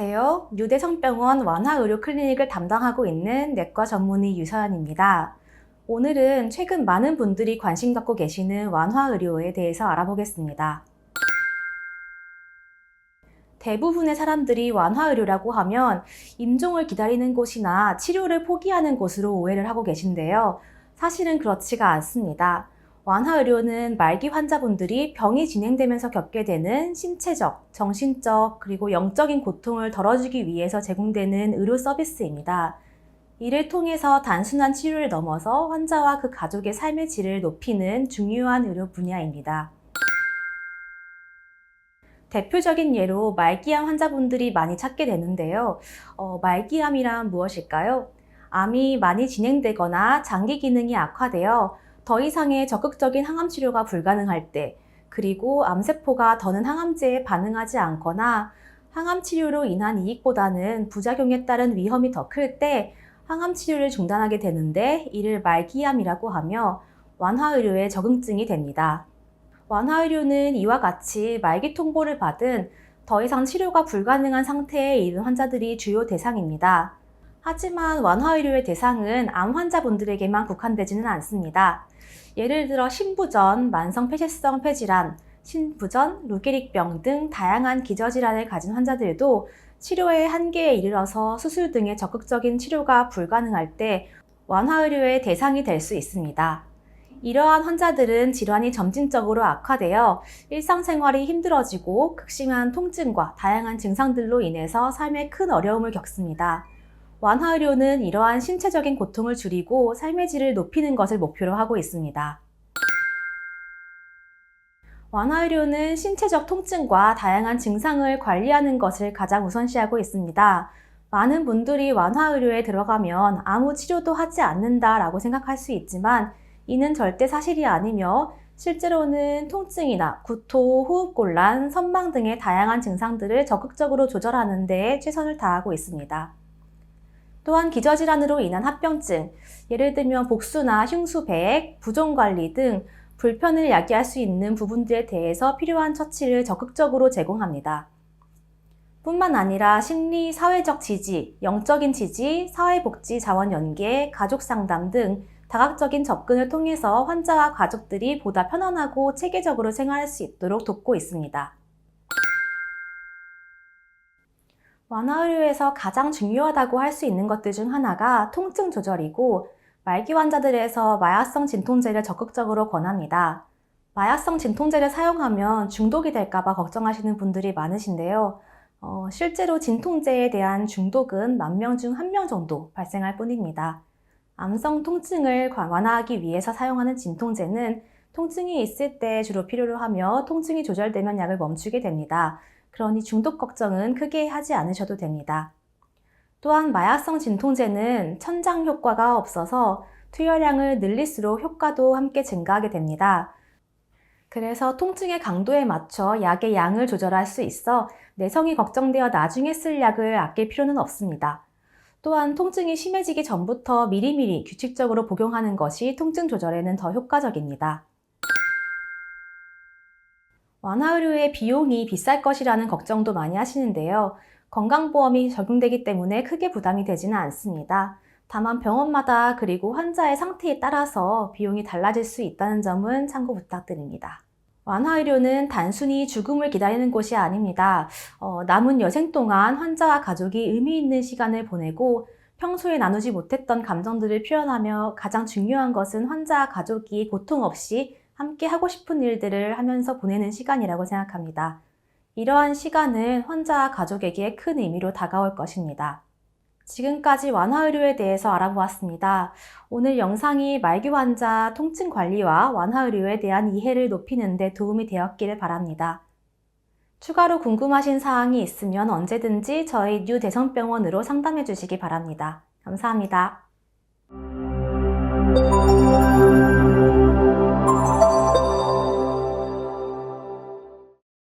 안녕하세요. 유대성병원 완화의료 클리닉을 담당하고 있는 내과 전문의 유서연입니다. 오늘은 최근 많은 분들이 관심 갖고 계시는 완화의료에 대해서 알아보겠습니다. 대부분의 사람들이 완화의료라고 하면 임종을 기다리는 곳이나 치료를 포기하는 곳으로 오해를 하고 계신데요. 사실은 그렇지가 않습니다. 완화의료는 말기 환자분들이 병이 진행되면서 겪게 되는 신체적, 정신적, 그리고 영적인 고통을 덜어주기 위해서 제공되는 의료 서비스입니다. 이를 통해서 단순한 치료를 넘어서 환자와 그 가족의 삶의 질을 높이는 중요한 의료 분야입니다. 대표적인 예로 말기암 환자분들이 많이 찾게 되는데요. 어, 말기암이란 무엇일까요? 암이 많이 진행되거나 장기 기능이 악화되어 더 이상의 적극적인 항암 치료가 불가능할 때, 그리고 암세포가 더는 항암제에 반응하지 않거나 항암 치료로 인한 이익보다는 부작용에 따른 위험이 더 클 때 항암 치료를 중단하게 되는데 이를 말기암이라고 하며 완화 의료의 적응증이 됩니다. 완화 의료는 이와 같이 말기 통보를 받은 더 이상 치료가 불가능한 상태에 이른 환자들이 주요 대상입니다. 하지만 완화의료의 대상은 암 환자분들에게만 국한되지는 않습니다. 예를 들어 신부전, 만성 폐쇄성 폐질환, 신부전, 루게릭병 등 다양한 기저질환을 가진 환자들도 치료의 한계에 이르러서 수술 등의 적극적인 치료가 불가능할 때 완화의료의 대상이 될 수 있습니다. 이러한 환자들은 질환이 점진적으로 악화되어 일상생활이 힘들어지고 극심한 통증과 다양한 증상들로 인해서 삶에 큰 어려움을 겪습니다. 완화의료는 이러한 신체적인 고통을 줄이고 삶의 질을 높이는 것을 목표로 하고 있습니다. 완화의료는 신체적 통증과 다양한 증상을 관리하는 것을 가장 우선시하고 있습니다. 많은 분들이 완화의료에 들어가면 아무 치료도 하지 않는다라고 생각할 수 있지만 이는 절대 사실이 아니며 실제로는 통증이나 구토, 호흡곤란, 선망 등의 다양한 증상들을 적극적으로 조절하는 데 최선을 다하고 있습니다. 또한 기저질환으로 인한 합병증, 예를 들면 복수나 흉수 배액, 부종 관리 등 불편을 야기할 수 있는 부분들에 대해서 필요한 처치를 적극적으로 제공합니다. 뿐만 아니라 심리, 사회적 지지, 영적인 지지, 사회복지 자원 연계, 가족 상담 등 다각적인 접근을 통해서 환자와 가족들이 보다 편안하고 체계적으로 생활할 수 있도록 돕고 있습니다. 완화 의료에서 가장 중요하다고 할 수 있는 것들 중 하나가 통증 조절이고 말기 환자들에서 마약성 진통제를 적극적으로 권합니다. 마약성 진통제를 사용하면 중독이 될까봐 걱정하시는 분들이 많으신데요. 어, 실제로 진통제에 대한 중독은 만 명 중 한 명 정도 발생할 뿐입니다. 암성 통증을 완화하기 위해서 사용하는 진통제는 통증이 있을 때 주로 필요로 하며 통증이 조절되면 약을 멈추게 됩니다. 그러니 중독 걱정은 크게 하지 않으셔도 됩니다. 또한 마약성 진통제는 천장 효과가 없어서 투여량을 늘릴수록 효과도 함께 증가하게 됩니다. 그래서 통증의 강도에 맞춰 약의 양을 조절할 수 있어 내성이 걱정되어 나중에 쓸 약을 아낄 필요는 없습니다. 또한 통증이 심해지기 전부터 미리미리 규칙적으로 복용하는 것이 통증 조절에는 더 효과적입니다. 완화 의료의 비용이 비쌀 것이라는 걱정도 많이 하시는데요. 건강보험이 적용되기 때문에 크게 부담이 되지는 않습니다. 다만 병원마다 그리고 환자의 상태에 따라서 비용이 달라질 수 있다는 점은 참고 부탁드립니다. 완화의료는 단순히 죽음을 기다리는 곳이 아닙니다. 어, 남은 여생 동안 환자와 가족이 의미 있는 시간을 보내고 평소에 나누지 못했던 감정들을 표현하며 가장 중요한 것은 환자와 가족이 고통 없이 함께 하고 싶은 일들을 하면서 보내는 시간이라고 생각합니다. 이러한 시간은 환자와 가족에게 큰 의미로 다가올 것입니다. 지금까지 완화의료에 대해서 알아보았습니다. 오늘 영상이 말기 환자 통증 관리와 완화의료에 대한 이해를 높이는 데 도움이 되었기를 바랍니다. 추가로 궁금하신 사항이 있으면 언제든지 저희 뉴 대성병원으로 상담해 주시기 바랍니다. 감사합니다.